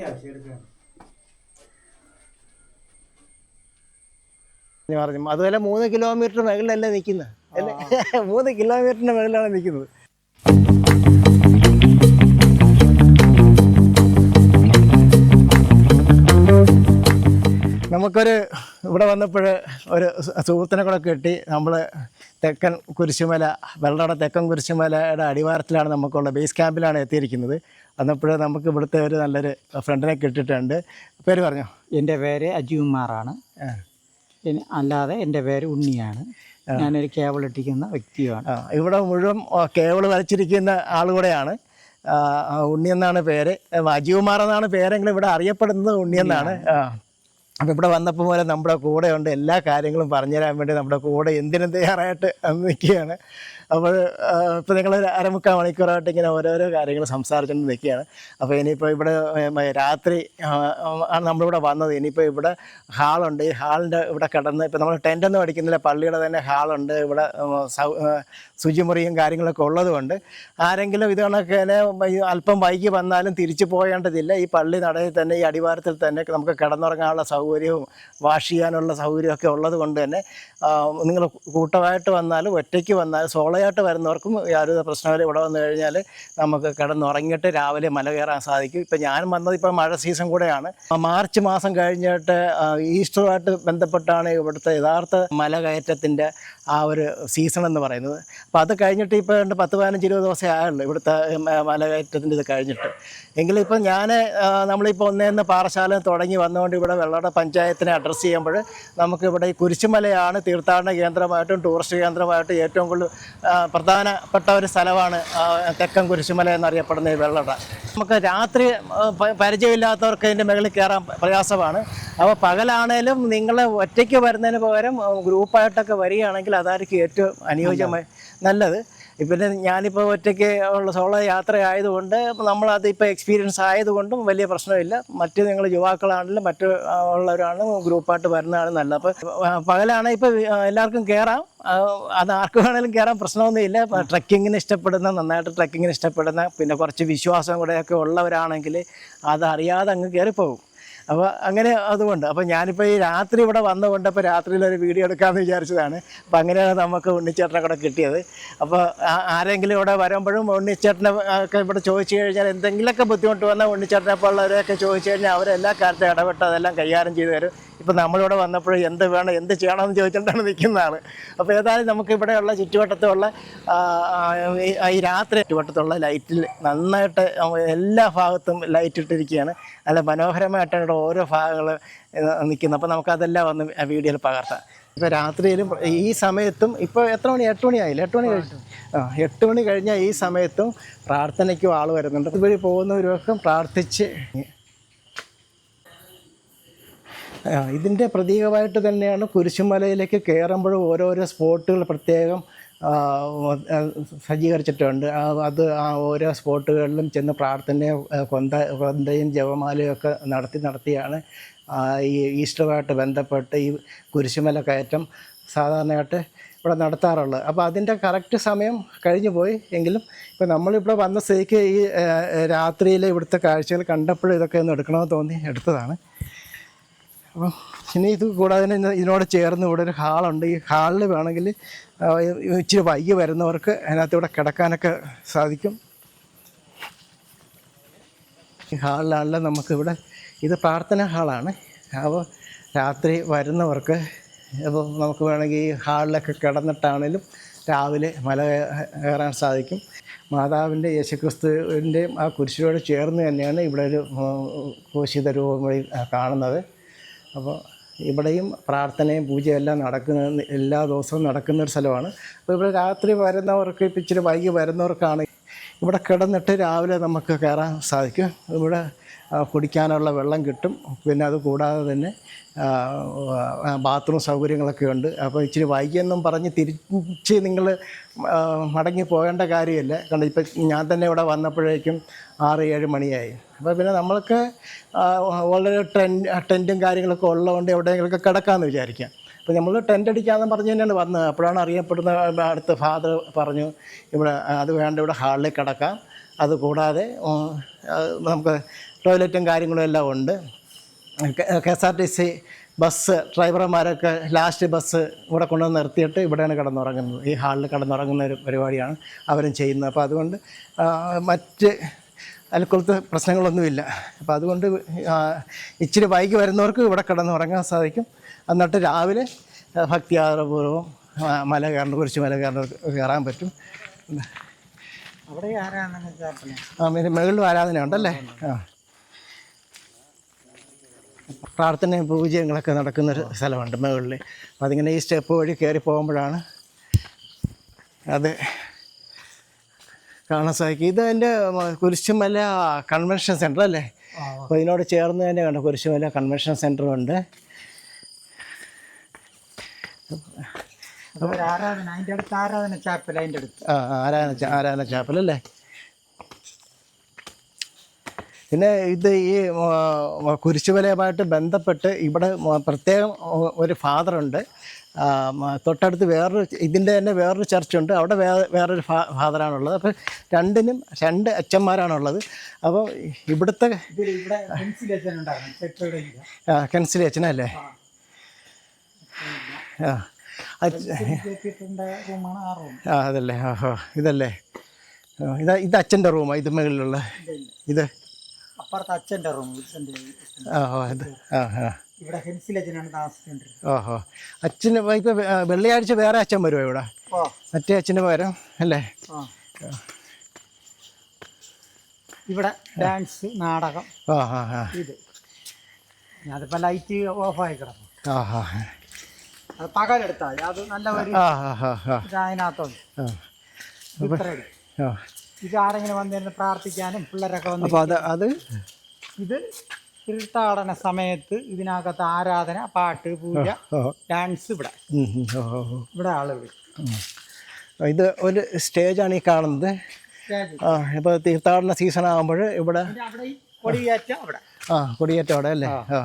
എടുക്കണം. പറഞ്ഞു. അതുപോലെ മൂന്ന് കിലോമീറ്റർ മുകളിലല്ലേ നിൽക്കുന്നത് അല്ലേ? മൂന്ന് കിലോമീറ്ററിന് മുകളിലാണ് നിൽക്കുന്നത്. നമുക്കൊരു ഇവിടെ വന്നപ്പോൾ ഒരു സുഹൃത്തിനെ കൂടെ കെട്ടി നമ്മൾ തെക്കൻ കുരിശുമല വെള്ളട തെക്കൻ കുരിശുമലയുടെ അടിവാരത്തിലാണ് നമുക്കുള്ള ബേസ് ക്യാമ്പിലാണ് എത്തിയിരിക്കുന്നത്. വന്നപ്പോൾ നമുക്ക് ഇവിടുത്തെ ഒരു നല്ലൊരു ഫ്രണ്ടിനെ കിട്ടിയിട്ടുണ്ട്. പേര് പറഞ്ഞോ? എന്റെ പേര്. പിന്നെ അല്ലാതെ എന്റെ പേര് ഉണ്ണിയാണ്. ഞാനൊരു കേബിൾ ഇട്ടിക്കുന്ന വ്യക്തിയാണ്. ഇവിടെ മുഴുവൻ കേബിൾ വരച്ചിരിക്കുന്ന ആളുകൂടെയാണ് ഉണ്ണി എന്നാണ് പേര്. അജികുമാർ എന്നാണ് പേരെങ്കിലും ഇവിടെ അറിയപ്പെടുന്നത് ഉണ്ണി എന്നാണ്. ആ. അപ്പോൾ ഇവിടെ വന്നപ്പോൾ പോലെ നമ്മുടെ കൂടെ ഉണ്ട് എല്ലാ കാര്യങ്ങളും പറഞ്ഞുതരാൻ വേണ്ടി നമ്മുടെ കൂടെ എന്തിനും തയ്യാറായിട്ട് നിൽക്കുകയാണ് അപ്പോൾ ഇപ്പോൾ നിങ്ങൾ അരമുക്കാൽ മണിക്കൂറായിട്ട് ഇങ്ങനെ ഓരോരോ കാര്യങ്ങൾ സംസാരിച്ചുകൊണ്ട് നിൽക്കുകയാണ് അപ്പോൾ ഇനിയിപ്പോൾ ഇവിടെ രാത്രി ആണ് നമ്മളിവിടെ വന്നത് ഇനിയിപ്പോൾ ഇവിടെ ഹാളുണ്ട്. ഈ ഹാളിന്റെ ഇവിടെ കിടന്ന് ഇപ്പോൾ നമ്മൾ ടെന്റൊന്നും അടിക്കുന്നില്ല. പള്ളിയുടെ തന്നെ ഹാളുണ്ട്. ഇവിടെ ശുചിമുറിയും കാര്യങ്ങളൊക്കെ ഉള്ളതുകൊണ്ട് ആരെങ്കിലും ഇത് കണക്കെ അല്പം വൈകി വന്നാലും തിരിച്ചു പോകേണ്ടതില്ല. ഈ പള്ളി നടയിൽ തന്നെ ഈ അടിവാരത്തിൽ തന്നെ നമുക്ക് കിടന്നുറങ്ങാനുള്ള സൗകര്യവും വാഷ് ചെയ്യാനുള്ള സൗകര്യമൊക്കെ ഉള്ളത് കൊണ്ട് തന്നെ നിങ്ങൾ കൂട്ടമായിട്ട് വന്നാലും ഒറ്റയ്ക്ക് വന്നാലും സോളോയായിട്ട് വരുന്നവർക്കും യാതൊരു പ്രശ്നമില്ല. ഇവിടെ വന്നു കഴിഞ്ഞാൽ നമുക്ക് കിടന്നുറങ്ങിയിട്ട് രാവിലെ മല കയറാൻ സാധിക്കും. ഇപ്പം ഞാൻ വന്നത് ഇപ്പം മഴ സീസൺ കൂടെയാണ്. മാർച്ച് മാസം കഴിഞ്ഞിട്ട് ഈസ്റ്ററുമായിട്ട് ബന്ധപ്പെട്ടാണ് ഇവിടുത്തെ യഥാർത്ഥ മല കയറ്റത്തിന്റെ ആ ഒരു സീസൺ എന്ന് പറയുന്നത്. അപ്പോൾ അത് കഴിഞ്ഞിട്ട് ഇപ്പോൾ രണ്ട് പത്ത് പതിനഞ്ച് ഇരുപത് ദിവസമേ ആയുള്ളൂ ഇവിടുത്തെ മലകയറ്റത്തിന്റെ ഇത് കഴിഞ്ഞിട്ട്. എങ്കിലും ഇപ്പം ഞാൻ നമ്മളിപ്പോൾ ഒന്നേന്ന് പാറശാല തുടങ്ങി വന്നുകൊണ്ട് ഇവിടെ വെള്ളട പഞ്ചായത്തിനെ അഡ്രസ്സ് ചെയ്യുമ്പോൾ നമുക്കിവിടെ ഈ കുരിശുമലയാണ് തീർത്ഥാടന കേന്ദ്രമായിട്ടും ടൂറിസ്റ്റ് കേന്ദ്രമായിട്ടും ഏറ്റവും കൂടുതൽ പ്രധാനപ്പെട്ട ഒരു സ്ഥലമാണ് തെക്കൻ കുരിശുമല എന്നറിയപ്പെടുന്ന ഈ വെള്ളട നമുക്ക് രാത്രി പരിചയമില്ലാത്തവർക്ക് ഇതിന്റെ മുകളിൽ കയറാൻ പ്രയാസമാണ്. അപ്പോൾ പകലാണേലും നിങ്ങൾ ഒറ്റയ്ക്ക് വരുന്നതിന് പകരം ഗ്രൂപ്പായിട്ടൊക്കെ വരികയാണെങ്കിൽ അതായിരിക്കും ഏറ്റവും അനുയോജ്യമായി നല്ലത്. പിന്നെ ഞാനിപ്പോൾ ഒറ്റയ്ക്ക് ഉള്ള സോളോ യാത്ര ആയതുകൊണ്ട് നമ്മളത് ഇപ്പോൾ എക്സ്പീരിയൻസ് ആയതുകൊണ്ടും വലിയ പ്രശ്നമില്ല. മറ്റ് നിങ്ങൾ യുവാക്കളാണെങ്കിലും മറ്റ് ഉള്ളവരാണ് ഗ്രൂപ്പായിട്ട് വരുന്നതാണ് നല്ലത്. അപ്പോൾ പകലാണ് ഇപ്പോൾ എല്ലാവർക്കും കയറാം അത് ആർക്ക് വേണമെങ്കിലും കയറാൻ പ്രശ്നമൊന്നുമില്ല ട്രക്കിങ്ങിന് ഇഷ്ടപ്പെടുന്ന നന്നായിട്ട് ട്രക്കിങ്ങിന് ഇഷ്ടപ്പെടുന്ന പിന്നെ കുറച്ച് വിശ്വാസം കൂടെയൊക്കെ ഉള്ളവരാണെങ്കിൽ അതറിയാതെ അങ്ങ് കയറിപ്പോകും അപ്പോൾ അങ്ങനെ അതുകൊണ്ട്. അപ്പോൾ ഞാനിപ്പോൾ ഈ രാത്രി ഇവിടെ വന്നുകൊണ്ട് അപ്പോൾ രാത്രിയിൽ ഒരു വീഡിയോ എടുക്കാമെന്ന് വിചാരിച്ചതാണ്. അപ്പോൾ അങ്ങനെയാണ് നമുക്ക് ഉണ്ണിച്ചേട്ടനെ കൂടെ കിട്ടിയത്. അപ്പോൾ ആരെങ്കിലും ഇവിടെ വരുമ്പോഴും ഉണ്ണിച്ചേട്ടനെ ഒക്കെ ഇവിടെ ചോദിച്ചു കഴിഞ്ഞാൽ എന്തെങ്കിലുമൊക്കെ ബുദ്ധിമുട്ട് വന്നാൽ ഉണ്ണിച്ചേട്ടനെ പോലുള്ളവരെയൊക്കെ ചോദിച്ചു കഴിഞ്ഞാൽ അവരെല്ലാ കാര്യത്തിലും ഇടപെട്ട് അതെല്ലാം കൈകാര്യം ചെയ്തു തരും. ഇപ്പോൾ നമ്മളിവിടെ വന്നപ്പോൾ എന്ത് വേണം എന്ത് ചെയ്യണമെന്ന് ചോദിച്ചിട്ടാണ് നിൽക്കുന്ന ആൾ അപ്പോൾ ഏതായാലും നമുക്ക് ഇവിടെയുള്ള ചുറ്റുവട്ടത്തുള്ള ഈ- രാത്രി ചുറ്റുവട്ടത്തുള്ള ലൈറ്റിൽ നന്നായിട്ട് എല്ലാ ഭാഗത്തും ലൈറ്റ് ഇട്ടിരിക്കുകയാണ്. നല്ല മനോഹരമായിട്ടാണ് ഓരോ ഭാഗങ്ങൾ നിൽക്കുന്നത് അപ്പോൾ നമുക്കതെല്ലാം ഒന്ന് വീഡിയോയിൽ പകർത്താം. ഇപ്പോൾ രാത്രിയിലും ഈ സമയത്തും ഇപ്പോൾ എത്ര മണി? എട്ട് മണി ആയില്ല? എട്ട് മണി കഴിഞ്ഞു. ആ എട്ട് മണി കഴിഞ്ഞാൽ ഈ സമയത്തും പ്രാർത്ഥനയ്ക്കും ആൾ വരുന്നുണ്ട്. ഇതുവഴി പോകുന്നവരൊക്കെ പ്രാർത്ഥിച്ച്. ഇതിന്റെ പ്രതീകമായിട്ട് തന്നെയാണ് കുരിശുമലയിലേക്ക് കയറുമ്പോഴും ഓരോരോ സ്പോട്ടുകൾ പ്രത്യേകം സജ്ജീകരിച്ചിട്ടുണ്ട്. അത് ആ ഓരോ സ്പോട്ടുകളിലും ചെന്ന് പ്രാർത്ഥനയും കൊന്ത കൊന്തയും ജപമാലയും ഒക്കെ നടത്തി നടത്തിയാണ്. ഈ ഈസ്റ്ററുമായിട്ട് ബന്ധപ്പെട്ട് ഈ കുരിശുമല കയറ്റം സാധാരണയായിട്ട് ഇവിടെ നടത്താറുള്ളത്. അപ്പോൾ അതിന്റെ കറക്റ്റ് സമയം കഴിഞ്ഞു പോയി എങ്കിലും ഇപ്പോൾ നമ്മളിവിടെ വന്ന സ്ഥിതിക്ക് ഈ രാത്രിയിൽ ഇവിടുത്തെ കാഴ്ചകൾ കണ്ടപ്പോഴും ഇതൊക്കെ ഒന്ന് എടുക്കണമെന്ന് തോന്നി എടുത്തതാണ്. അപ്പം ഇനി ഇത് കൂടാതെ ഇതിനോട് ചേർന്ന് ഇവിടെ ഒരു ഹാളുണ്ട്. ഈ ഹാളിൽ വേണമെങ്കിൽ ഇച്ചിരി വൈകി വരുന്നവർക്ക് അതിനകത്തൂടെ കിടക്കാനൊക്കെ സാധിക്കും ഈ ഹാളിലാണല്ലോ നമുക്കിവിടെ ഇത് പ്രാർത്ഥന ഹാളാണ് അപ്പോൾ രാത്രി വരുന്നവർക്ക് അപ്പോൾ നമുക്ക് വേണമെങ്കിൽ ഈ ഹാളിലൊക്കെ കിടന്നിട്ടാണേലും രാവിലെ മല കയറാൻ സാധിക്കും മാതാവിന്റെ യേശുക്രിസ്തുവിന്റെയും ആ കുരിശിനോട് ചേർന്ന് തന്നെയാണ് ഇവിടെ ഒരു കോശിത രൂപം വഴി കാണുന്നത് അപ്പോൾ ഇവിടെയും പ്രാർത്ഥനയും പൂജയും എല്ലാം നടക്കുന്ന എല്ലാ ദിവസവും നടക്കുന്ന ഒരു സ്ഥലമാണ്. അപ്പോൾ ഇവിടെ രാത്രി വരുന്നവർക്ക് ഇപ്പം ഇച്ചിരി വൈകി വരുന്നവർക്കാണ് ഇവിടെ കിടന്നിട്ട് രാവിലെ നമുക്ക് കയറാൻ സാധിക്കും. ഇവിടെ കുടിക്കാനുള്ള വെള്ളം കിട്ടും. പിന്നെ അത് കൂടാതെ തന്നെ ബാത്റൂം സൗകര്യങ്ങളൊക്കെ ഉണ്ട്. അപ്പോൾ ഇച്ചിരി വൈകിയെന്നും പറഞ്ഞ് തിരിച്ച് നിങ്ങൾ മടങ്ങി പോകേണ്ട കാര്യമില്ല. കാരണം ഇപ്പം ഞാൻ തന്നെ ഇവിടെ വന്നപ്പോഴേക്കും ആറ് ഏഴ് മണിയായി. അപ്പോൾ പിന്നെ നമ്മൾക്ക് വളരെ ടെൻ ടെന്റും കാര്യങ്ങളൊക്കെ ഉള്ളതുകൊണ്ട് എവിടെയെങ്കിലുമൊക്കെ കിടക്കാമെന്ന് വിചാരിക്കാം. അപ്പോൾ നമ്മൾ ടെന്റ് അടിക്കാമെന്ന് പറഞ്ഞ് തന്നെയാണ് വന്നത്. അപ്പോഴാണ് അറിയപ്പെടുന്ന അടുത്ത ഫാദർ പറഞ്ഞു ഇവിടെ അത് വേണ്ട ഇവിടെ ഹാളിൽ കിടക്കാം. അത് കൂടാതെ നമുക്ക് ടോയ്ലറ്റും കാര്യങ്ങളും എല്ലാം ഉണ്ട്. K S R T C bus ഡ്രൈവർമാരൊക്കെ last bus ഇവിടെ കൊണ്ടുവന്ന് നിർത്തിയിട്ട് ഇവിടെയാണ് കിടന്നുറങ്ങുന്നത്. ഈ ഹാളിൽ കിടന്നുറങ്ങുന്ന ഒരു പരിപാടിയാണ് അവരും ചെയ്യുന്നത്. അപ്പോൾ അതുകൊണ്ട് മറ്റ് അൽക്കുളത്ത് പ്രശ്നങ്ങളൊന്നുമില്ല. അപ്പോൾ അതുകൊണ്ട് ഇച്ചിരി വൈകി വരുന്നവർക്ക് ഇവിടെ കിടന്നുറങ്ങാൻ സാധിക്കും. എന്നിട്ട് രാവിലെ ഭക്തിയാദരപൂർവം മല കയറേണ്ട കുറിച്ച് മല കയറേണ്ട കയറാൻ പറ്റും. അവിടെ ആരാധന ആ മുകളിലും ആരാധന ഉണ്ടല്ലേ ആ. പ്രാർത്ഥനയും പൂജയങ്ങളൊക്കെ നടക്കുന്നൊരു സ്ഥലമുണ്ട് മുകളിൽ. അപ്പം അതിങ്ങനെ ഈ സ്റ്റെപ്പ് വഴി കയറി പോകുമ്പോഴാണ് അത് കാണാൻ സാധിക്കും ഇത് എന്റെ കുരിശുമല കൺവെൻഷൻ സെന്റർ അല്ലേ? അപ്പോൾ ഇതിനോട് ചേർന്ന് തന്നെ കണ്ട കുരിശുമല കൺവെൻഷൻ സെന്ററും ഉണ്ട്. ആരാധന ചാപ്പൽ അതിന്റെ അടുത്ത്. ആ, ആരാധന ആരാധന ചാപ്പൽ അല്ലേ? പിന്നെ ഇത് ഈ കുരിശുവലയുമായിട്ട് ബന്ധപ്പെട്ട് ഇവിടെ പ്രത്യേകം ഒരു ഫാദറുണ്ട്. ഉണ്ട് തൊട്ടടുത്ത് വേറൊരു ഇതിന്റെ തന്നെ വേറൊരു ചർച്ചുണ്ട്. അവിടെ വേറെ വേറൊരു ഫാ ഫാദറാണുള്ളത്. അപ്പോൾ രണ്ടിനും രണ്ട് അച്ഛന്മാരാണുള്ളത്. അപ്പോൾ ഇവിടുത്തെ കൻസിലി അച്ഛനല്ലേ? ആ. ആ. അതല്ലേ. ആ ഇതല്ലേ. ഇതാ ഇത് അച്ഛന്റെ റൂമാണ് ഇത് മുകളിലുള്ള. ഇത് അപ്പുറത്ത് അച്ഛന്റെ റൂം ഓഹോ ഇത് ആ ആ ഇവിടെ ഹെൻസിലച്ഛനാണ് താമസിച്ചുകൊണ്ടിരുന്നത് ഓഹോ അച്ഛന് ഇപ്പോൾ വെള്ളിയാഴ്ച വേറെ അച്ഛൻ വരുമോ ഇവിടെ? മറ്റേ അച്ഛന് പകരം അല്ലേ? ഇവിടെ ഡാൻസ് നാടകം. ആ ആ ആ ഇത്. അതിപ്പോൾ ലൈറ്റ് ഓഫായി കിടന്നു ആ ആ അത് പകലെടുത്താൽ. അത് നല്ല ഒരു അതിനകത്തുണ്ട് ആ ഇത്. ആരെങ്കിലും വന്നിരുന്ന് പ്രാർത്ഥിക്കാനും പിള്ളേരൊക്കെ വന്ന് അപ്പോൾ അത് അത് ഇത് തീർത്ഥാടന സമയത്ത് ഇതിനകത്ത് ആരാധന പാട്ട് പൂജ ഡാൻസ് ഇവിടെ. ഇവിടെ ആളുകൾ ഇത് ഒരു സ്റ്റേജാണ് ഈ കാണുന്നത്. ആ ഇപ്പോൾ തീർത്ഥാടന സീസൺ ആകുമ്പോൾ ഇവിടെ കൊടിയേറ്റം അവിടെ. ആ കൊടിയേറ്റം അവിടെ അല്ലേ? ആ.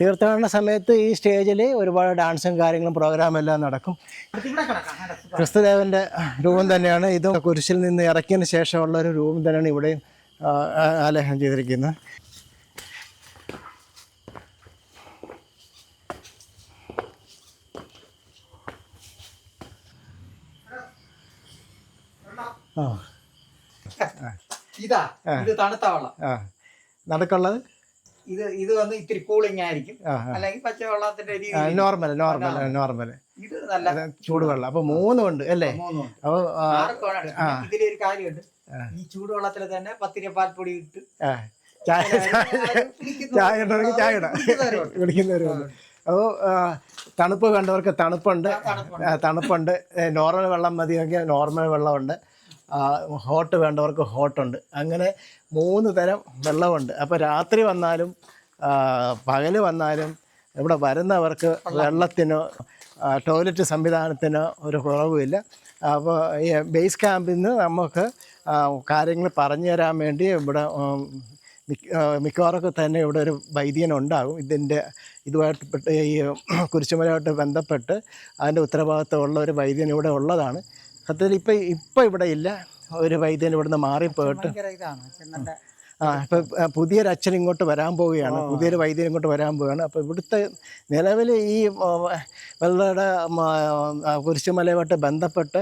തീർത്ഥാടന സമയത്ത് ഈ സ്റ്റേജിൽ ഒരുപാട് ഡാൻസും കാര്യങ്ങളും പ്രോഗ്രാം എല്ലാം നടക്കും. ക്രിസ്തുദേവന്റെ രൂപം തന്നെയാണ്. ഇത് കുരിശിൽ നിന്ന് ഇറക്കിയതിന് ശേഷമുള്ള ഒരു രൂപം തന്നെയാണ് ഇവിടെയും ആലേഖനം ചെയ്തിരിക്കുന്നത്. ഇതാ ഇത് തണുത്ത വെള്ളം. നടക്കുള്ളത്? ഇത് ഇത് വന്ന് ഇത്തിരി കൂളിംഗ് ആയിരിക്കും. അല്ലെങ്കിൽ പച്ചവെള്ളത്തിന്റെ രീതി നോർമൽ നോർമൽ നോർമൽ ഇത് നല്ല ചൂടുവെള്ളം. അപ്പൊ മൂന്നും ഉണ്ട് അല്ലേ. പിന്നെ ഇതിലൊരു കാര്യമുണ്ട്. ഈ ചൂടുവെള്ളത്തിൽ തന്നെ പത്തിരി പാൽപ്പൊടി ഇട്ട് ചായ. ചായ ഉണ്ടവർക്ക് ചായ ഇടാം. അപ്പോൾ തണുപ്പ് കണ്ടവർക്ക് തണുപ്പുണ്ട്. തണുപ്പുണ്ട്. നോർമൽ വെള്ളം മതിയെങ്കിൽ നോർമൽ വെള്ളമുണ്ട്. ഹോട്ട് വേണ്ടവർക്ക് ഹോട്ടുണ്ട് അങ്ങനെ മൂന്ന് തരം വെള്ളമുണ്ട് അപ്പോൾ രാത്രി വന്നാലും പകൽ വന്നാലും ഇവിടെ വരുന്നവർക്ക് വെള്ളത്തിനോ ടോയ്ലറ്റ് സംവിധാനത്തിനോ ഒരു കുറവുമില്ല. അപ്പോൾ ഈ ബേസ് ക്യാമ്പിൽ നിന്ന് നമുക്ക് കാര്യങ്ങൾ പറഞ്ഞു തരാൻ വേണ്ടി ഇവിടെ മിക്കവാറൊക്കെ തന്നെ ഇവിടെ ഒരു വൈദ്യൻ ഉണ്ടാകും. ഇതിന്റെ ഇതുമായിട്ട് ഈ കുരിശുമലയായിട്ട് ബന്ധപ്പെട്ട് അതിന്റെ ഉത്തരവാദിത്തമുള്ള ഒരു വൈദ്യൻ ഇവിടെ ഉള്ളതാണ്. സത്യത്തിൽ ഇപ്പം ഇപ്പം ഇവിടെ ഇല്ല. ഒരു വൈദ്യൻ ഇവിടുന്ന് മാറിപ്പോയിട്ട് ആ ഇപ്പം പുതിയൊരു അച്ഛൻ ഇങ്ങോട്ട് വരാൻ പോവുകയാണ്. പുതിയൊരു വൈദ്യൻ ഇങ്ങോട്ട് വരാൻ പോവുകയാണ്. അപ്പോൾ ഇവിടുത്തെ നിലവിൽ ഈ വെള്ളയുടെ കുരിശുമലയുമായിട്ട് ബന്ധപ്പെട്ട്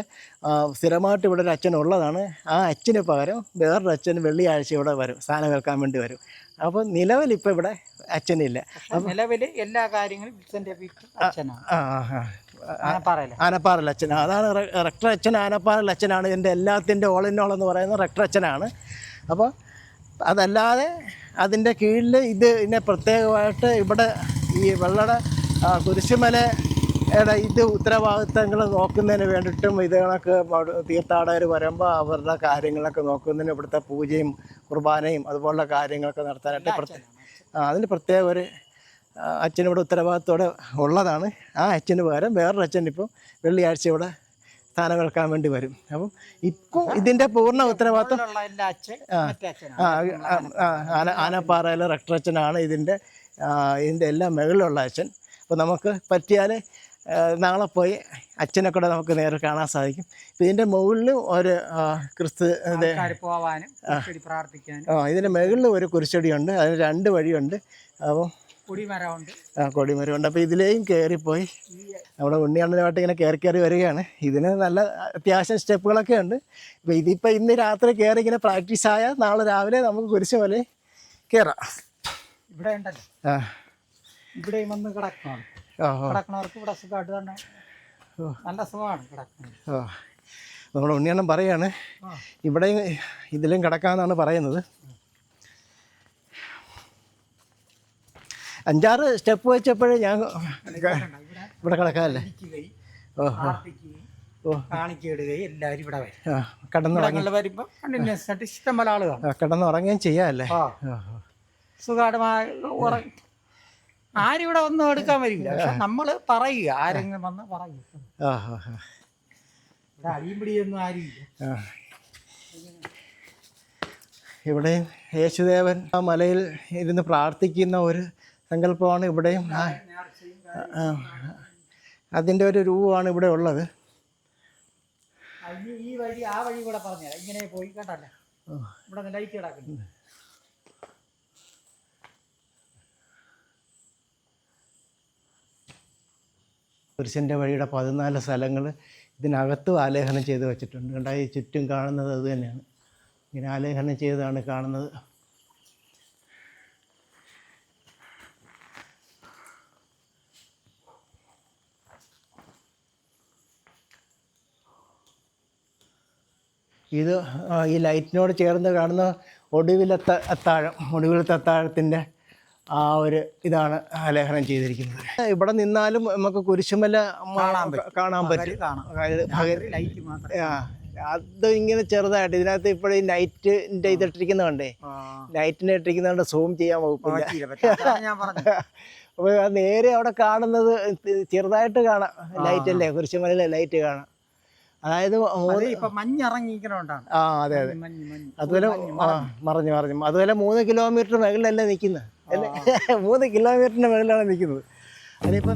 സ്ഥിരമായിട്ട് ഇവിടെ ഒരു അച്ഛൻ ഉള്ളതാണ്. ആ അച്ഛന് പകരം വേറൊരു അച്ഛൻ വെള്ളിയാഴ്ച ഇവിടെ വരും സ്ഥാനം കേൾക്കാൻ വേണ്ടി വരും. അപ്പോൾ നിലവിൽ ഇപ്പോൾ ഇവിടെ അച്ഛനില്ല. നിലവിൽ എല്ലാ കാര്യങ്ങളും ആ ആ. ആനപ്പാറൽ അച്ഛൻ. അതാണ് റെക്ടർ അച്ഛൻ ആനപ്പാറൽ അച്ഛനാണ്. എന്റെ എല്ലാത്തിന്റെ ഓൾ ഇൻ ഓൾ എന്ന് പറയുന്നത് റെക്ടർ അച്ഛനാണ്. അപ്പോൾ അതല്ലാതെ അതിന്റെ കീഴിൽ ഇത് ഇതിനെ പ്രത്യേകമായിട്ട് ഇവിടെ ഈ വെള്ളട കുരിശുമല കുരിശുമലയുടെ ഇത് ഉത്തരവാദിത്തങ്ങൾ നോക്കുന്നതിന് വേണ്ടിയിട്ടും ഇത് കണക്ക് തീർത്ഥാടകർ വരുമ്പോൾ അവരുടെ കാര്യങ്ങളൊക്കെ നോക്കുന്നതിന് ഇവിടുത്തെ പൂജയും കുർബാനയും അതുപോലുള്ള കാര്യങ്ങളൊക്കെ നടത്താനായിട്ട് പ്രത്യേക അതിന് പ്രത്യേക ഒരു ആ, അച്ഛനിവിടെ ഉത്തരവാദിത്തോടെ ഉള്ളതാണ്. ആ അച്ഛന് പകരം വേറൊരു അച്ഛൻ ഇപ്പം വെള്ളിയാഴ്ച ഇവിടെ സ്ഥാനം കേൾക്കാൻ വേണ്ടി വരും. അപ്പം ഇപ്പം ഇതിന്റെ പൂർണ ഉത്തരവാദിത്വം അച്ഛൻ ആന ആനപ്പാറയിലെ റെക്ടർ അച്ഛനാണ് ഇതിന്റെ ഇതിന്റെ എല്ലാം മുകളിലുള്ള അച്ഛൻ. അപ്പോൾ നമുക്ക് പറ്റിയാൽ നാളെ പോയി അച്ഛനെ കൂടെ നമുക്ക് നേരെ കാണാൻ സാധിക്കും. ഇപ്പം ഇതിന്റെ മുകളിൽ ഒരു ക്രിസ്തു പോവാനും പ്രാർത്ഥിക്കാനും. ആ ഇതിന്റെ മുകളിൽ ഒരു കുരിശടിയുണ്ട്. അതിന് രണ്ട് വഴിയുണ്ട്. അപ്പോൾ കൊടിമരമുണ്ട് ആ കൊടിമരമുണ്ട്. അപ്പോൾ ഇതിലേയും കയറിപ്പോയി നമ്മുടെ ഉണ്ണിയണ്ണനുമായിട്ട് ഇങ്ങനെ കയറി കയറി വരികയാണ്. ഇതിന് നല്ല അത്യാവശ്യം സ്റ്റെപ്പുകളൊക്കെ ഉണ്ട്. ഇപ്പോൾ ഇതിപ്പോൾ ഇന്ന് രാത്രി കയറി ഇങ്ങനെ പ്രാക്ടീസ് ആയാൽ നാളെ രാവിലെ നമുക്ക് കുരിശ് പോലെ കയറാം ഇവിടെ ഉണ്ടല്ലോ. ആ. ഇവിടെയും വന്ന് കിടക്കണം ഓ ഓ കിടക്കണവർക്ക് ഇവിടെ സുഖമായിട്ട് തന്നെ നല്ല സുഖമാണ് കിടക്കുന്നത്. ഓ നമ്മുടെ ഉണ്ണിയണ്ണൻ പറയാണ് ഇവിടെ ഇവിടെയും ഇതിലും കിടക്കാമെന്നാണ് പറയുന്നത്. അഞ്ചാറ് സ്റ്റെപ്പ് വെച്ചപ്പോഴേ ഞാൻ ഇവിടെ കിടക്കാല്ലേ? കിടന്നു ഉറങ്ങുകയും ഓ. ആരിവിടെ ഓ. കാണിക്കയിടുകയും എല്ലാവരും ഇവിടെ വരും. ആ കിടന്നുറങ്ങി. ഇവിടെ വരുമ്പോൾ കണ്ടിന്യൂസ് ആയിട്ട് ഇഷ്ടം പോലെ ആൾ കാണും. ആ, കിടന്നുറങ്ങുകയും ചെയ്യാമല്ലേ ആ. ആ, സുഖമായിട്ട് ഉറ ആരും ഇവിടെ ഒന്നും എടുക്കാൻ വരില്ല. നമ്മൾ നമ്മൾ പറയുക. ആരെങ്കിലും വന്ന് പറയുക ആരും ഇല്ല. ഇവിടെ യേശുദേവൻ ആ മലയിൽ ഇരുന്ന് പ്രാർത്ഥിക്കുന്ന ഒരു സങ്കല്പമാണ് ഇവിടെയും. അതിന്റെ ഒരു രൂപമാണ് ഇവിടെ ഉള്ളത്. ഈ വഴി ആ വഴി കൂടെ പറഞ്ഞുതരാം. ഇങ്ങനെ പോയി. ഇവിടെ ലൈറ്റ് കിടക്കുന്നു പുരുഷന്റെ വഴിയുടെ പതിനാല് സ്ഥലങ്ങൾ ഇതിനകത്തും ആലേഖനം ചെയ്ത് വെച്ചിട്ടുണ്ട്. ഉണ്ടായി ചുറ്റും കാണുന്നത് അത് തന്നെയാണ്. ഇങ്ങനെ ആലേഖനം ചെയ്താണ് കാണുന്നത്. ഇത് ഈ ലൈറ്റിനോട് ചേർന്ന് കാണുന്ന ഒടുവിലത്തെ അത്താഴം ഒടുവിലത്തെ അത്താഴത്തിന്റെ ആ ഒരു ഇതാണ് ആലേഖനം ചെയ്തിരിക്കുന്നത്. ഇവിടെ നിന്നാലും നമുക്ക് കുരിശുമല കാണാൻ പറ്റും. അത് ഇങ്ങനെ ചെറുതായിട്ട് ഇതിനകത്ത് ഇപ്പോൾ ഈ നൈറ്റിന്റെ ഇതിട്ടിരിക്കുന്ന കണ്ടേ? നൈറ്റിനെ ഇട്ടിരിക്കുന്നതുകൊണ്ട് സൂം ചെയ്യാൻ വകുപ്പില്ല. അപ്പൊ നേരെ അവിടെ കാണുന്നത് ചെറുതായിട്ട് കാണാം. ലൈറ്റ് അല്ലേ കുരിശുമലയിലെ ലൈറ്റ് കാണാം. അതായത് മഞ്ഞിറങ്ങിയിരിക്കണോണ്ടാണ് ആ അതെ അതെ. അതുപോലെ ആ മറഞ്ഞു മറിഞ്ഞു. അതുപോലെ മൂന്ന് കിലോമീറ്റർ മുകളിലല്ലേ നിൽക്കുന്നത്? അല്ലേ? മൂന്ന് കിലോമീറ്ററിന് മുകളിലാണ് നിൽക്കുന്നത്. അതിനിപ്പോൾ